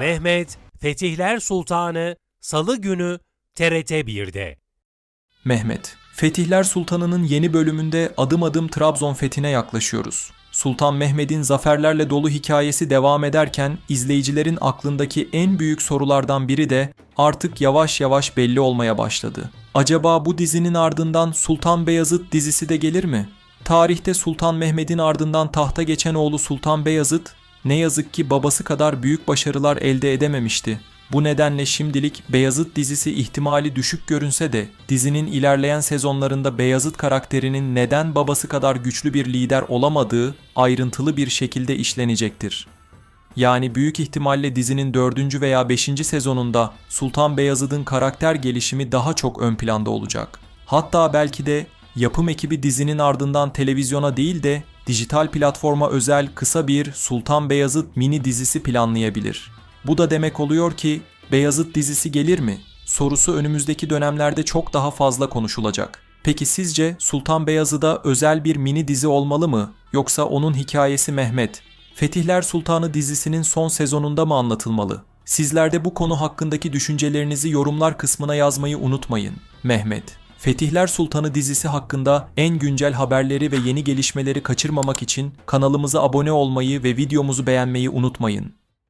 Mehmet, Fetihler Sultanı, Salı günü TRT 1'de. Mehmet, Fetihler Sultanı'nın yeni bölümünde adım adım Trabzon fethine yaklaşıyoruz. Sultan Mehmet'in zaferlerle dolu hikayesi devam ederken izleyicilerin aklındaki en büyük sorulardan biri de artık yavaş yavaş belli olmaya başladı. Acaba bu dizinin ardından Sultan Beyazıt dizisi de gelir mi? Tarihte Sultan Mehmet'in ardından tahta geçen oğlu Sultan Beyazıt ne yazık ki babası kadar büyük başarılar elde edememişti. Bu nedenle şimdilik Beyazıt dizisi ihtimali düşük görünse de dizinin ilerleyen sezonlarında Beyazıt karakterinin neden babası kadar güçlü bir lider olamadığı ayrıntılı bir şekilde işlenecektir. Yani büyük ihtimalle dizinin 4. veya 5. sezonunda Sultan Beyazıt'ın karakter gelişimi daha çok ön planda olacak. Hatta belki de yapım ekibi dizinin ardından televizyona değil de dijital platforma özel kısa bir Sultan Beyazıt mini dizisi planlayabilir. Bu da demek oluyor ki Beyazıt dizisi gelir mi? Sorusu önümüzdeki dönemlerde çok daha fazla konuşulacak. Peki sizce Sultan Beyazıt'a özel bir mini dizi olmalı mı? Yoksa onun hikayesi Mehmet, Fetihler Sultanı dizisinin son sezonunda mı anlatılmalı? Sizler de bu konu hakkındaki düşüncelerinizi yorumlar kısmına yazmayı unutmayın. Mehmet, Fetihler Sultanı dizisi hakkında en güncel haberleri ve yeni gelişmeleri kaçırmamak için kanalımıza abone olmayı ve videomuzu beğenmeyi unutmayın.